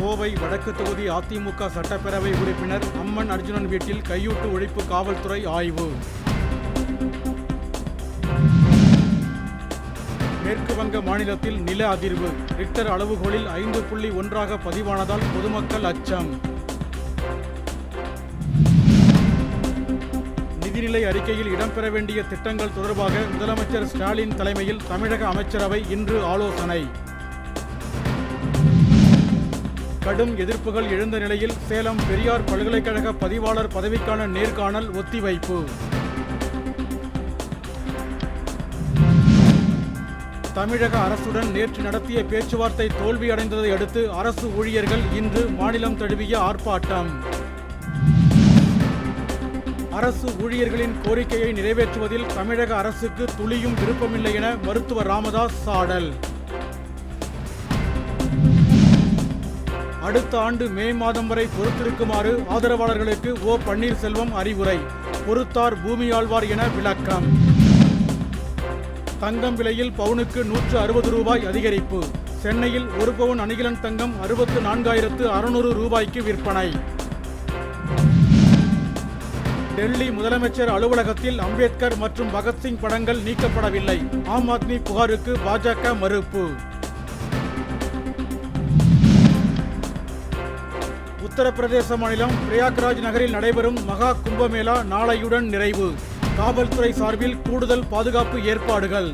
கோவை வடக்கு தொகுதி அதிமுக சட்டப்பேரவை உறுப்பினர் அம்மன் அர்ஜுனன் வீட்டில் கையூட்டு ஒழிப்பு காவல்துறை ஆய்வு. மேற்கு வங்க மாநிலத்தில் நில அதிர்வு. ரிக்டர் அளவுகோலில் ஐந்து புள்ளி ஒன்றாக பதிவானதால் பொதுமக்கள் அச்சம். நிதிநிலை அறிக்கையில் இடம்பெற வேண்டிய திட்டங்கள் தொடர்பாக முதலமைச்சர் ஸ்டாலின் தலைமையில் தமிழக அமைச்சரவை இன்று ஆலோசனை. கடும் எதிர்ப்புகள் எழுந்த நிலையில் சேலம் பெரியார் பல்கலைக்கழக பதிவாளர் பதவிக்கான நேர்காணல் ஒத்திவைப்பு. தமிழக அரசுடன் நேற்று நடத்திய பேச்சுவார்த்தை தோல்வியடைந்ததை அடுத்து அரசு ஊழியர்கள் இன்று மாநிலம் தழுவிய ஆர்ப்பாட்டம். அரசு ஊழியர்களின் கோரிக்கையை நிறைவேற்றுவதில் தமிழக அரசுக்கு துளியும் விருப்பமில்லை என மருத்துவர் ராமதாஸ் சாடல். அடுத்த ஆண்டு மே மாதம் வரை பொறுத்திருக்குமாறு ஆதரவாளர்களுக்கு ஓ பன்னீர்செல்வம் அறிவுரை. பொறுத்தார் பூமியாழ்வார் என விளக்கம். தங்கம் விலையில் பவுனுக்கு நூற்று அறுபது ரூபாய் அதிகரிப்பு. சென்னையில் ஒரு பவுன் அணிகலன் தங்கம் அறுபத்து நான்காயிரத்து அறுநூறு ரூபாய்க்கு விற்பனை. டெல்லி முதலமைச்சர் அலுவலகத்தில் அம்பேத்கர் மற்றும் பகத்சிங் படங்கள் நீக்கப்படவில்லை. ஆம் ஆத்மி புகாருக்கு பாஜக மறுப்பு. உத்தரப்பிரதேச மாநிலம் பிரயாக்ராஜ் நகரில் நடைபெறும் மகா கும்பமேளா நாளையுடன் நிறைவு. காவல்துறை சார்பில் கூடுதல் பாதுகாப்பு ஏற்பாடுகள்.